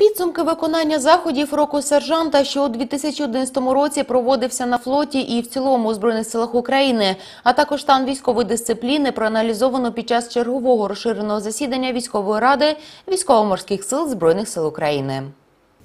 Підсумки виконання заходів року сержанта, що у 2011 році проводився на флоті і в цілому у збройних силах України, а також стан військової дисципліни проаналізовано під час чергового розширеного засідання військової ради військово-морських сил збройних сил України.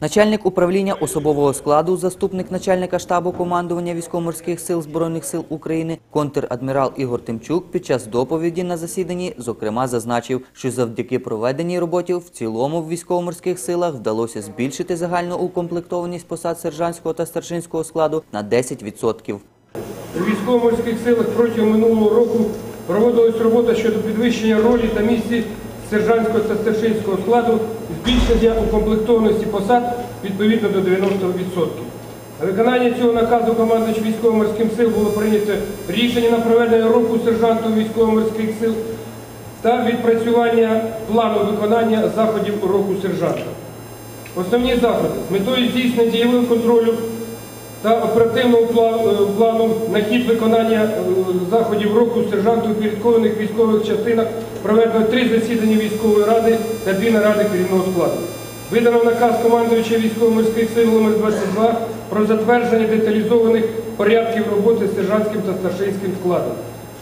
Начальник управління особового складу, заступник начальника штабу командування військово-морських сил Збройних сил України, контр-адмірал Ігор Тимчук під час доповіді на засіданні, зокрема, зазначив, що завдяки проведеній роботі в цілому в військово-морських силах вдалося збільшити загальну укомплектованість посад сержантського та старшинського складу на 10%. У військово-морських силах протягом минулого року проводилась робота щодо підвищення ролі та місці сержантського та старшинського складу, збільшення укомплектованості посад відповідно до 90%. На виконання цього наказу командуючи військово-морським сил було прийнято рішення на проведення року сержанту військово-морських сил та відпрацювання плану виконання заходів року сержанта. Основні заходи з метою здійснення дієвого контролю та оперативного пла- е, плану на хід виконання е, заходів року сержанту у підпорядкованих військових частинах проведено три засідання військової ради та дві наради керівного складу. Видано наказ командуючого військово-морських сил номер 22 про затвердження деталізованих порядків роботи з сержантським та старшинським складом.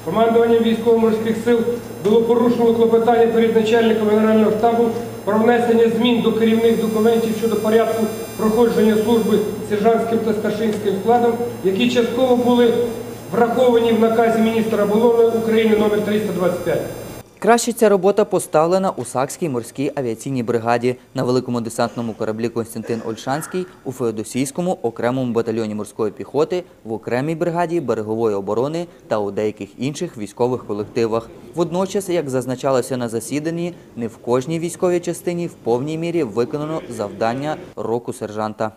Командуванням військово-морських сил було порушено клопотання перед начальником Генерального штабу про внесення змін до керівних документів щодо порядку проходження служби сержантським та старшинським складом, які частково були враховані в наказі міністра оборони України номер 325. Краще ця робота поставлена у Сакській морській авіаційній бригаді на великому десантному кораблі Константин Ольшанський, у Феодосійському окремому батальйоні морської піхоти, в окремій бригаді берегової оборони та у деяких інших військових колективах. Водночас, як зазначалося на засіданні, не в кожній військовій частині в повній мірі виконано завдання року сержанта.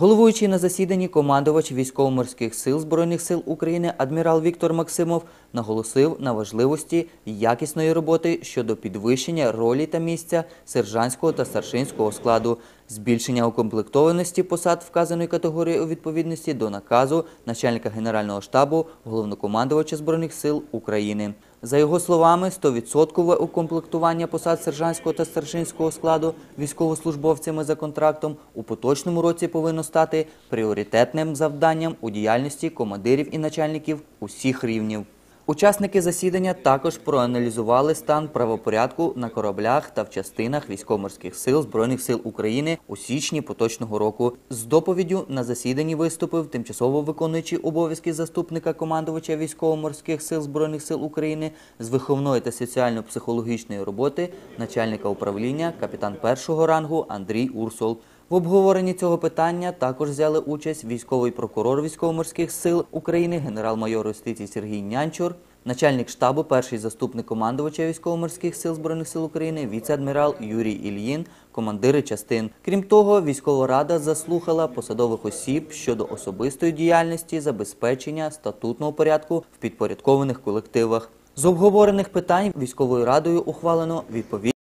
Головуючий на засіданні командувач військово-морських сил Збройних сил України адмірал Віктор Максимов наголосив на важливості якісної роботи щодо підвищення ролі та місця сержантського та старшинського складу, збільшення укомплектованості посад вказаної категорії у відповідності до наказу начальника Генерального штабу головнокомандувача Збройних сил України. За його словами, 100% укомплектування посад сержантського та старшинського складу військовослужбовцями за контрактом у поточному році повинно стати пріоритетним завданням у діяльності командирів і начальників усіх рівнів. Учасники засідання також проаналізували стан правопорядку на кораблях та в частинах військово-морських сил Збройних сил України у січні поточного року. З доповіддю на засіданні виступив тимчасово виконуючий обов'язки заступника командувача військово-морських сил Збройних сил України з виховної та соціально-психологічної роботи начальника управління капітан першого рангу Андрій Урсол. В обговоренні цього питання також взяли участь військовий прокурор військово-морських сил України, генерал-майор юстиції Сергій Нянчур, начальник штабу, перший заступник командувача військово-морських сил Збройних сил України, віце-адмірал Юрій Ільїн, командири частин. Крім того, військова рада заслухала посадових осіб щодо особистої діяльності, забезпечення статутного порядку в підпорядкованих колективах. З обговорених питань військовою радою ухвалено відповідь.